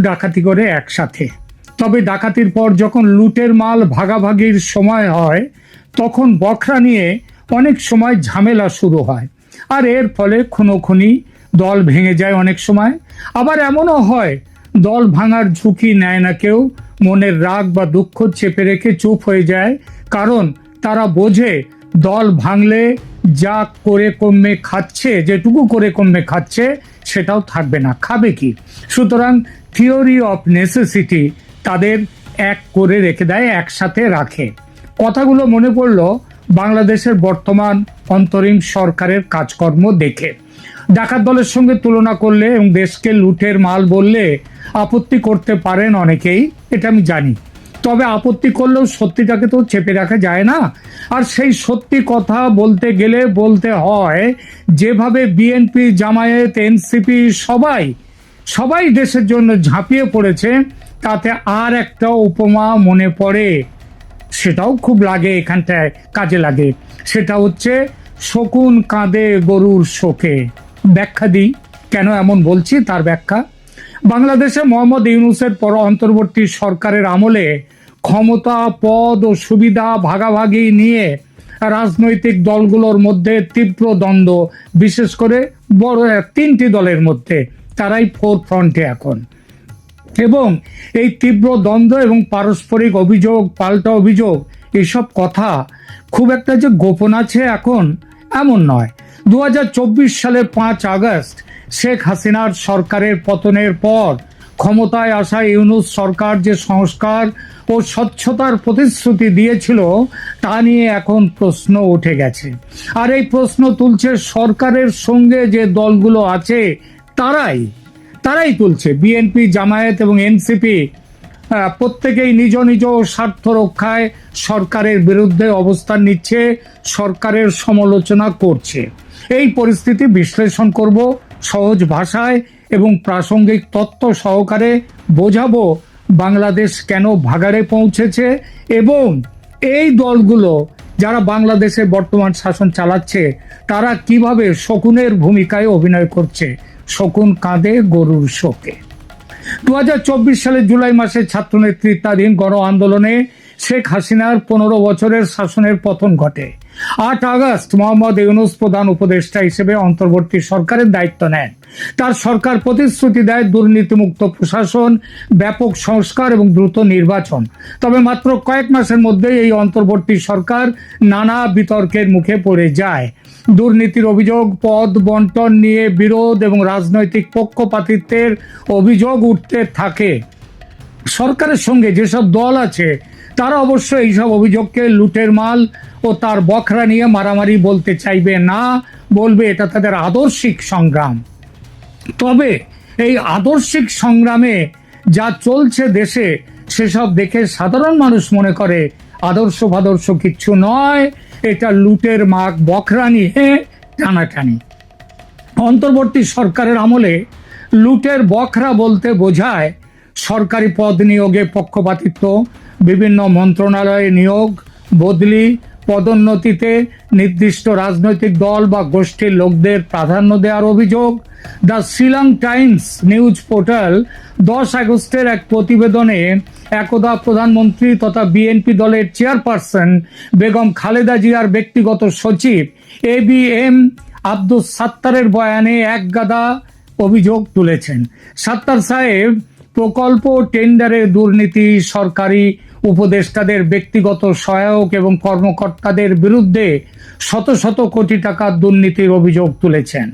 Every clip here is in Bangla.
ডাকাতি করে একসাথে। তবে ডাকাতির পর যখন লুটের মাল ভাগাভাগির সময় হয়, তখন বখরা নিয়ে অনেক সময় ঝামেলা শুরু হয়। আর এর ফলে খুনোখুনি দল ভেঙে যায় অনেক সময়। আবার এমনও হয়, দল ভাঙার ঝুঁকি নেয় না কেউ। মনের রাগ বা দুঃখ চেপে রেখে চুপ হয়ে যায়। কারণ তারা বোঝে, দল ভাঙলে যা করে কমে খাচ্ছে, যেটুকু করে কমে খাচ্ছে, সেটাও থাকবে না। খাবে কি? সুতরাং থিওরি অফ নেসেসিটি তাদের এক করে রেখে দেয়, একসাথে রাখে। কথাগুলো মনে পড়ল বাংলাদেশের বর্তমান অন্তরিম সরকারের কাজকর্ম দেখে। ডাকাত দলের সঙ্গে তুলনা করলে এবং দেশকে লুটের মাল বললে আপত্তি করতে পারেন অনেকেই, এটা আমি জানি। তবে আপত্তি করলেও সত্যিটাকে তো চেপে রাখা যায় না। আর সেই সত্যি কথা বলতে গেলে বলতে হয়, যেভাবে বিএনপি, জামায়াত, এনসিপি সবাই সবাই দেশের জন্য ঝাঁপিয়ে পড়েছে, তাতে আর একটা উপমা মনে পড়ে। সেটাও খুব লাগে এখানটায়, কাজে লাগে। সেটা হচ্ছে, শকুন কাঁদে গরুর শোকে। ব্যাখ্যা দিই, কেন এমন বলছি তার ব্যাখ্যা? বাংলাদেশে মোহাম্মদ ইউনুসের পর অন্তর্বর্তী সরকারের আমলে ক্ষমতা, পদ ও সুবিধা ভাগাভাগি নিয়ে রাজনৈতিক দলগুলোর মধ্যে তীব্র দ্বন্দ্ব, বিশেষ করে বড়, তিনটি দলের মধ্যে। তারাই ফোর ফ্রন্টে এখন। এবং এই তীব্র দ্বন্দ্ব এবং পারস্পরিক অভিযোগ, পাল্টা অভিযোগ, এসব কথা খুব একটা যে গোপন আছে এখন এমন নয়। দু সালের পাঁচ আগস্ট শেখ হাসিনার সরকারের পতনের পর ক্ষমতায় আসা ইউনুস সরকার যে সংস্কার ও স্বচ্ছতার প্রতিশ্রুতি দিয়েছিল তা নিয়ে এখন প্রশ্ন উঠে গেছে। আর এই প্রশ্ন তুলছে সরকারের সঙ্গে যে দলগুলো আছে তারাই তারাই তুলছে। বিএনপি জামায়াত এবং এনসিপি প্রত্যেকেই নিজ নিজ স্বার্থ রক্ষায় সরকারের বিরুদ্ধে অবস্থান নিচ্ছে, সরকারের সমালোচনা করছে। এই পরিস্থিতি বিশ্লেষণ করব সহজ ভাষায় এবং প্রাসঙ্গিক তত্ত্ব সহকারে বোঝাবো বাংলাদেশ কেন ভাগাড়ে পৌঁছেছে এবং এই দলগুলো যারা বাংলাদেশে বর্তমান শাসন চালাচ্ছে, তারা কীভাবে শকুনের ভূমিকায় অভিনয় করছে। শকুন কাঁদে, গরুর শোকে। দু সালের জুলাই মাসে ছাত্র নেতৃত্বাধীন গণ আন্দোলনে শেখ হাসিনার পনেরো বছরের শাসনের পতন ঘটে। আট আগস্ট মোহাম্মদ ইউনুস প্রধান উপদেষ্টা হিসেবে অন্তর্বর্তী সরকারের দায়িত্ব নেন। তার সরকার প্রতিশ্রুতি দেয় দুর্নীতিমুক্ত প্রশাসন, ব্যাপক সংস্কার এবং দ্রুত নির্বাচন। তবে মাত্র কয়েক মাসের মধ্যেই এই অন্তর্বর্তী সরকার নানা বিতর্কের মুখে পড়ে যায়। দুর্নীতির অভিযোগ, পদ বন্টন নিয়ে বিরোধ এবং রাজনৈতিক পক্ষপাতিত্বের অভিযোগ উঠতে থাকে। সরকারের সঙ্গে যেসব দল আছে, তারা অবশ্য এইসব অভিযোগকে লুটের মাল ও তার বখরা নিয়ে মারামারি বলতে চাইবে না, বলবে এটা তাদের আদর্শিক সংগ্রাম। তবে এই আদর্শিক সংগ্রামে যা চলছে দেশে, সেসব দেখে সাধারণ মানুষ মনে করে আদর্শ ভাদর্শ কিচ্ছু নয়। এটা লুটের মাগ বখরা নিয়ে টানাটানি। অন্তর্বর্তী সরকারের আমলে লুটের বখরা বলতে বোঝায় সরকারি পদ নিয়োগে পক্ষপাতিত্ব, বিভিন্ন মন্ত্রণালয়ে নিয়োগ, বদলি, পদোন্নতিতে নির্দিষ্ট রাজনৈতিক দল বা গোষ্ঠীর লোকদের প্রাধান্য দেওয়ার অভিযোগ। The Shillong times news portal দশ আগস্টের এক প্রতিবেদনে একদা প্রধানমন্ত্রী তথা বিএনপি দলের চেয়ারপারসন বেগম খালেদা জিয়ার ব্যক্তিগত সচিব এ বি এম আব্দুস সাত্তারের বয়ানে এক গাদা অভিযোগ তুলেছেন। সাত্তার সাহেব, প্রকল্প টেন্ডারে দুর্নীতি, সরকারি উপদেষ্টাদের ব্যক্তিগত সহায়ক এবং কর্মকর্তাদের বিরুদ্ধে শত শত কোটি টাকার দুর্নীতির অভিযোগ তুলেছেন।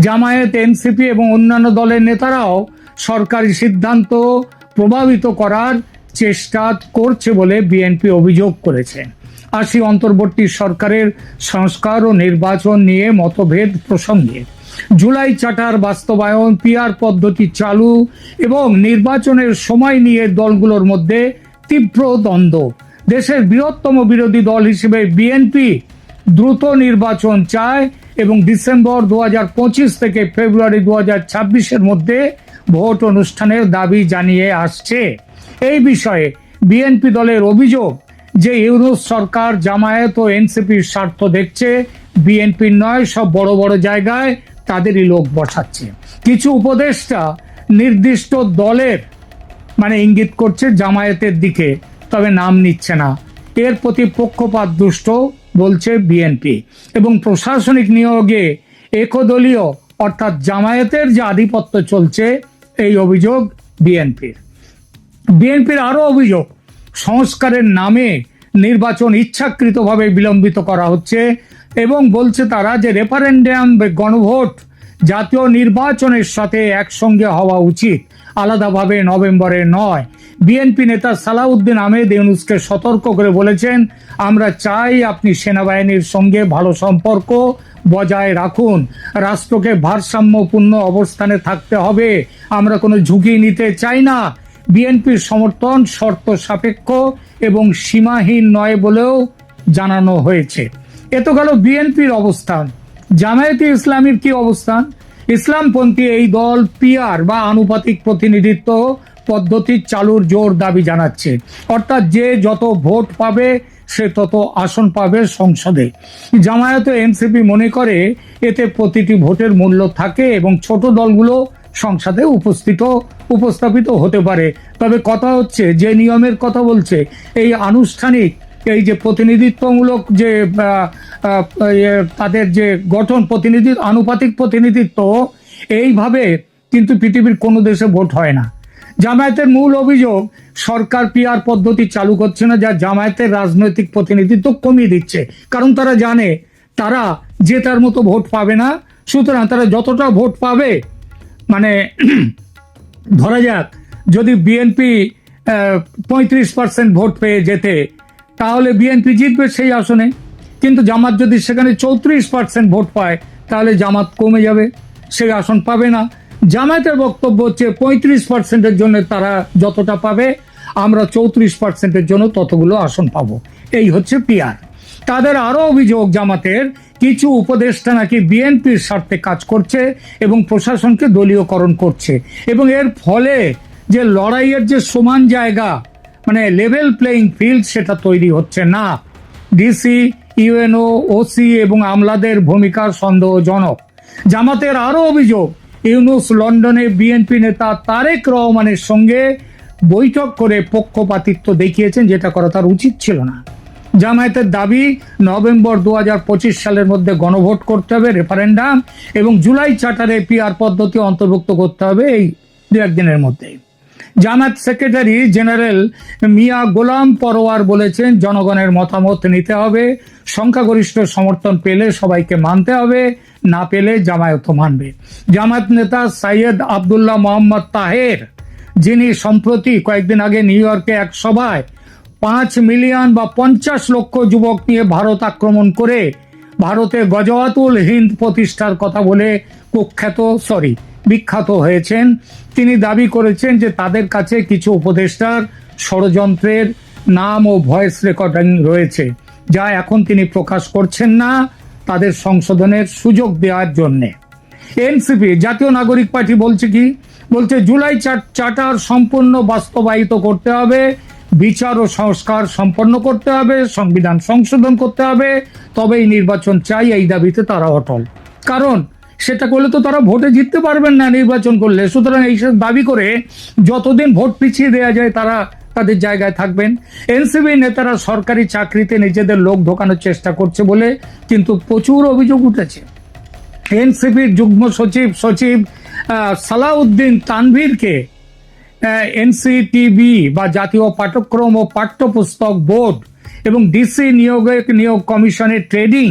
জামায়াত এনসিপি এবং অন্যান্য দলের নেতারাও সরকারি সিদ্ধান্ত প্রভাবিত করার চেষ্টা করছে বলে বিএনপি অভিযোগ করেছে। আসি অন্তর্বর্তী সরকারের সংস্কার ও নির্বাচন নিয়ে মতভেদ প্রসঙ্গে জুলাই চার্টার বাস্তবায়ন, পিআর পদ্ধতি চালু এবং নির্বাচনের সময় নিয়ে দলগুলোর মধ্যে তীব্র দ্বন্দ্ব। দেশের বৃহত্তম বিরোধী দল হিসেবে বিএনপি দ্রুত নির্বাচন চায় এবং ডিসেম্বর দু হাজার পঁচিশ থেকে ফেব্রুয়ারি দু এর মধ্যে ভোট অনুষ্ঠানের দাবি জানিয়ে আসছে। এই বিষয়ে বিএনপি দলের অভিযোগ যে ইউনুস সরকার, জামায়াত ও এনসিপির স্বার্থ দেখছে বিএনপির নয়, সব বড় বড় জায়গায় তাদেরই লোক বসাচ্ছে। কিছু উপদেষ্টা নির্দিষ্ট দলের মানে ইঙ্গিত করছে জামায়াতের দিকে, তবে নাম নিচ্ছে না। এর প্রতি পক্ষপাত দুষ্ট, বলছে বিএনপি। এবং প্রশাসনিক নিয়োগে একদলীয়, অর্থাৎ জামায়াতের যে আধিপত্য চলছে, এই অভিযোগ বিএনপির। বিএনপির আরও অভিযোগ, সংস্কারের নামে নির্বাচন ইচ্ছাকৃতভাবে বিলম্বিত করা হচ্ছে এবং বলছে তারা যে রেফারেন্ডাম গণভোট জাতীয় নির্বাচনের সাথে একসঙ্গে হওয়া উচিত, আলাদাভাবে নভেম্বরে নয়। বিএনপি নেতা সালাউদ্দিন আহমেদ ইউনুসকে সতর্ক করে বলেছেন, আমরা চাই আপনি সেনাবাহিনীর সঙ্গে ভালো সম্পর্ক বজায় রাখুন। রাষ্ট্রকে ভারসাম্যপূর্ণ অবস্থানে থাকতে হবে। আমরা কোনো ঝুঁকি নিতে চাই না। বিএনপির সমর্থন, শর্ত সাপেক্ষ এবং সীমাহীন নয় বলেও জানানো হয়েছে। এ তো গেল বিএনপির অবস্থান। জামায়াতে ইসলামীর কি অবস্থান? ইসলামপন্থী এই দল পিআর বা আনুপাতিক প্রতিনিধিত্ব পদ্ধতি চালুর জোর দাবি জানাচ্ছে। অর্থাৎ যে যত ভোট পাবে, সে তত আসন পাবে সংসদে। জামায়াত এনসিপি মনে করে, এতে প্রতিটি ভোটের মূল্য থাকে এবং ছোট দলগুলো সংসদে উপস্থিত উপস্থাপিত হতে পারে। তবে কথা হচ্ছে, যে নিয়মের কথা বলছে, এই আনুষ্ঠানিক, এই যে প্রতিনিধিত্বমূলক যে তাদের যে গঠন, প্রতিনিধি, আনুপাতিক প্রতিনিধিত্ব, এইভাবে কিন্তু পৃথিবীর কোনো দেশে ভোট হয় না। জামায়াতের মূল অভিযোগ, সরকার পিয়ার পদ্ধতি চালু করছে না, যা জামায়াতের রাজনৈতিক প্রতিনিধিত্ব কমিয়ে দিচ্ছে। কারণ তারা জানে, তারা জেতার মতো ভোট পাবে না, সুতরাং তারা যতটা ভোট পাবে মানে ধরা যাক, যদি বিএনপি পঁয়ত্রিশ পার্সেন্ট ভোট পেয়ে যেতে, তাহলে বিএনপি জিতবে সেই আসনে। কিন্তু জামাত যদি সেখানে চৌত্রিশ পার্সেন্ট ভোট পায়, তাহলে জামাত কমে যাবে, সেই আসন পাবে না। জামায়াতের বক্তব্য হচ্ছে পঁয়ত্রিশ পার্সেন্টের জন্য তারা যতটা পাবে, আমরা চৌত্রিশ পার্সেন্টের জন্য ততগুলো আসন পাবো। এই হচ্ছে পিআর তাদের আরও অভিযোগ জামাতের কিছু উপদেষ্টা নাকি বিএনপির স্বার্থে কাজ করছে এবং প্রশাসনকে দলীয়করণ করছে। এবং এর ফলে যে লড়াইয়ের যে সমান জায়গা মানে লেভেল প্লেইং ফিল্ড সেটা তৈরি হচ্ছে না। ডিসি ইউএনও ওসি এবং আমলাদের ভূমিকা সন্দেহজনক। জামাতের আরও অভিযোগ, ইউনুস লন্ডনে বিএনপি নেতা তারেক রহমানের সঙ্গে বৈঠক করে পক্ষপাতিত্ব দেখিয়েছেন, যেটা করা তার উচিত ছিল না। জামায়াতের দাবি, নভেম্বর দু হাজার পঁচিশ সালের মধ্যে গণভোট করতে হবে, রেফারেন্ডাম, এবং জুলাই চার্টারে পিআর পদ্ধতি অন্তর্ভুক্ত করতে হবে এই দু একদিনের মধ্যে। জামায়াত সেক্রেটারি জেনারেল মিয়া গোলাম পরোয়ার বলেছেন, জনগণের মতামত নিতে হবে, সংখ্যাগরিষ্ঠ সমর্থন পেলে সবাইকে মানতে হবে, না পেলে জামায়াতও মানবে। জামায়াত নেতা সাইয়দ আবদুল্লাহ মোহাম্মদ তাহের, যিনি সম্প্রতি কয়েকদিন আগে নিউ ইয়র্কে এক সভায় পাঁচ মিলিয়ন বা পঞ্চাশ লক্ষ যুবক নিয়ে ভারত আক্রমণ করে ভারতে গজওয়াতুল হিন্দ প্রতিষ্ঠার কথা বলে কুখ্যাত সরি বিখ্যাত হয়েছেন। তিনি দাবি করেছেন যে তাদের কাছে কিছু উপদেষ্টার ষড়যন্ত্রের নাম ও ভয়েস রেকর্ডিং রয়েছে, যা এখন তিনি প্রকাশ করছেন না তাদের সংশোধনের সুযোগ দেওয়ার জন্যে। এনসিপি, জাতীয় নাগরিক পার্টি বলছে কি? বলছে, জুলাই চার্টার সম্পূর্ণ বাস্তবায়িত করতে হবে। বিচার ও সংস্কার সম্পন্ন করতে হবে, সংবিধান সংশোধন করতে হবে তবে এই নির্বাচন চাই এই দাবিতে তারা অটল। কারণ সেটা করলে তো তারা ভোটে জিততে পারবেন না নির্বাচন করলে। সুতরাং এইসব দাবি করে যতদিন ভোট পিছিয়ে দেওয়া যায় তারা তাদের জায়গায় থাকবেন। এনসিবি নেতারা সরকারি চাকরিতে নিজেদের লোক ঢোকানোর চেষ্টা করছে বলে কিন্তু প্রচুর অভিযোগ উঠেছে। এনসিপির যুগ্ম সচিব সচিব সালাউদ্দিন তানভীরকে এনসিটিবি বা জাতীয় পাঠ্যক্রম ও পাঠ্যপুস্তক বোর্ড এবং ডিসি নিয়োগের নিয়োগ কমিশনের ট্রেডিং।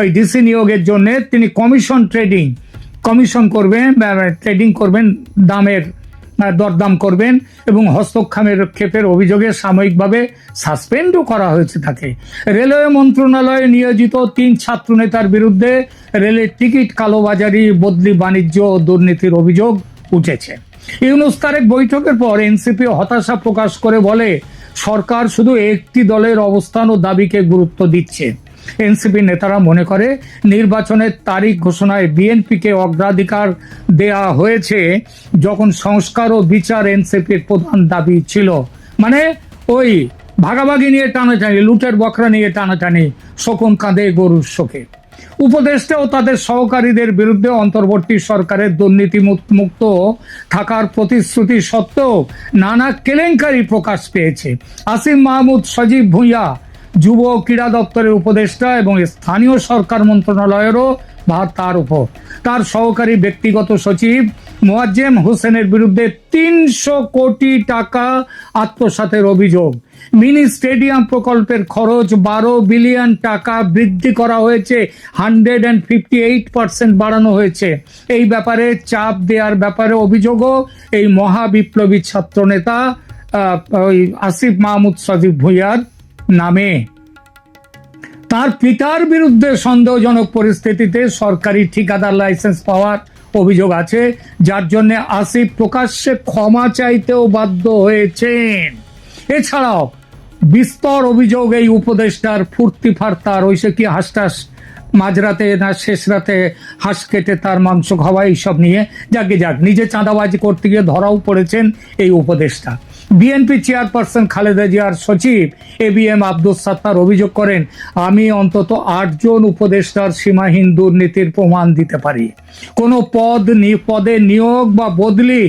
ওই ডিসি নিয়োগের জন্য তিনি কমিশন ট্রেডিং। কমিশন করবেন ট্রেডিং করবেন, দামের দরদাম করবেন এবং হস্তক্ষেপের ক্ষেপের অভিযোগে সাময়িকভাবে সাসপেন্ডও করা হয়েছে তাকে। রেলওয়ে মন্ত্রণালয়ে নিয়োজিত তিন ছাত্রনেতার বিরুদ্ধে রেলের টিকিট কালোবাজারি, বদলি বাণিজ্য ও দুর্নীতির অভিযোগ উঠেছে। ইউনুস তারেক বৈঠকের পর এনসিপি হতাশা প্রকাশ করে বলে, সরকার শুধু একটি দলের অবস্থান ও দাবিকে গুরুত্ব দিচ্ছে। এনসিপি নেতারা মনে করে, নির্বাচনের তারিখ ঘোষণায় বিএনপিকে অগ্রাধিকার দেয়া হয়েছে যখন সংস্কার ও বিচার এনসিপির প্রধান দাবি ছিল। মানে ওই ভাগাভাগি নিয়ে টানাটানি, লুটের বকরা নিয়ে টানাটানি, শকুন কাঁদে গরুর শোকে। উপদেষ্টা ও তাদের সহকারীদের বিরুদ্ধে অন্তর্বর্তী সরকারের দুর্নীতি মুক্ত থাকার প্রতিশ্রুতি সত্ত্বেও নানা কেলেঙ্কারি প্রকাশ পেয়েছে। আসিম মাহমুদ সজীব ভূঁইয়া, যুব ক্রীড়া দপ্তরের উপদেষ্টা এবং স্থানীয় সরকার মন্ত্রণালয়েরও ভার তার উপর। তার সহকারী ব্যক্তিগত সচিব মোয়াজ্জেম হোসেনের বিরুদ্ধে তিনশো কোটি টাকা আত্মসাতের অভিযোগ। মিনি স্টেডিয়াম প্রকল্পের খরচ বারো বিলিয়ন টাকা বৃদ্ধি করা হয়েছে। Hundred and fifty eight percent বাড়ানো হয়েছে। এই ব্যাপারে চাপ দেওয়ার ব্যাপারে অভিযোগও এই মহাবিপ্লবী ছাত্রনেতা ওই আসিফ মাহমুদ সজিব ভুইয়ার নামে। তার পিতার বিরুদ্ধে সন্দেহজনক পরিস্থিতিতে সরকারি ঠিকাদার লাইসেন্স পাওয়ার অভিযোগ আছে, যার জন্য আসিফ প্রকাশ্যে ক্ষমা চাইতেও বাধ্য হয়েছেন। এছাড়াও বিস্তর অভিযোগ এই উপদেষ্টার ফুর্তি ফার্তার ওই সে কি হাসটাস মাঝরাতে না শেষ রাতে হাঁস কেটে তার মাংস খাওয়া এইসব নিয়ে যাকে যাক। নিজে চাঁদাবাজি করতে গিয়ে ধরাও পড়েছেন এই উপদেষ্টা। বিএনপি চেয়ারপারসন খালেদা জিয়ার সচিব A B M Abdul Sattar অভিযোগ করেন, আমি অন্তত আটজন উপদেষ্টার সীমাহীন দুর্নীতির প্রমাণ দিতে পারি। কোনো পদ পদে নিয়োগ বা বদলি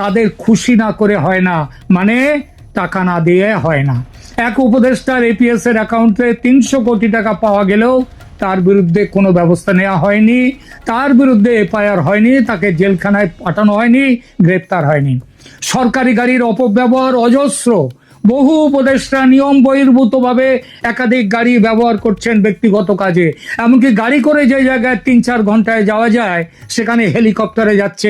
তাদের খুশি না করে হয় না মানে টাকা না দিয়ে হয় না। এক উপদেষ্টার এপিএস এর অ্যাকাউন্টে তিনশো কোটি টাকা পাওয়া গেলেও তার বিরুদ্ধে কোনো ব্যবস্থা নেওয়া হয়নি, তার বিরুদ্ধে এফআইআর হয়নি, তাকে জেলখানায় পাঠানো হয়নি, গ্রেপ্তার হয়নি। সরকারি গাড়ির অপব্যবহার অজস্র। বহু উপদেষ্টা নিয়ম বহির্ভূতভাবে একাধিক গাড়ি ব্যবহার করছেন ব্যক্তিগত কাজে। এমনকি গাড়ি করে যে জায়গায় তিন চার ঘন্টায় যাওয়া যায়, সেখানে হেলিকপ্টারে যাচ্ছে।